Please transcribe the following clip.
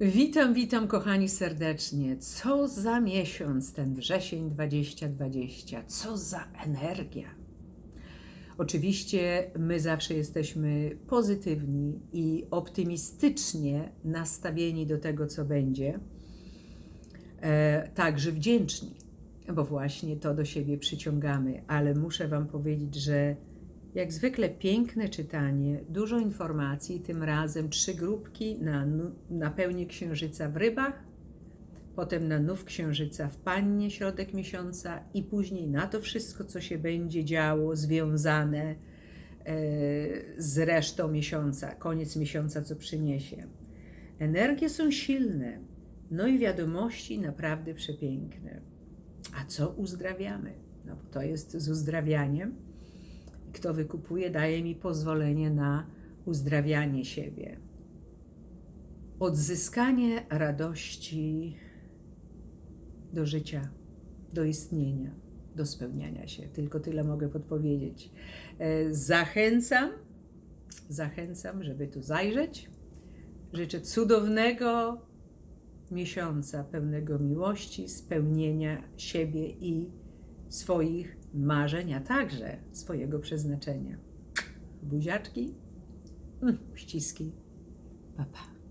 Witam, witam kochani serdecznie. Co za miesiąc ten wrzesień 2020? Co za energia? Oczywiście my zawsze jesteśmy pozytywni i optymistycznie nastawieni do tego, co będzie, e, także wdzięczni, bo właśnie to do siebie przyciągamy. Ale muszę Wam powiedzieć, że jak zwykle piękne czytanie, dużo informacji, tym razem trzy grupki na, na pełni księżyca w rybach, potem na nów księżyca w pannie, środek miesiąca i później na to wszystko, co się będzie działo, związane e, z resztą miesiąca, koniec miesiąca, co przyniesie. Energie są silne, no i wiadomości naprawdę przepiękne. A co uzdrawiamy? No bo to jest z uzdrawianiem kto wykupuje, daje mi pozwolenie na uzdrawianie siebie. Odzyskanie radości do życia, do istnienia, do spełniania się. Tylko tyle mogę podpowiedzieć. E, Zachęcam, zachęcam, żeby tu zajrzeć. Życzę cudownego miesiąca pełnego miłości, spełnienia siebie i swoich marzeń, a także swojego przeznaczenia. Buziaczki, mm, ściski, papa. Pa.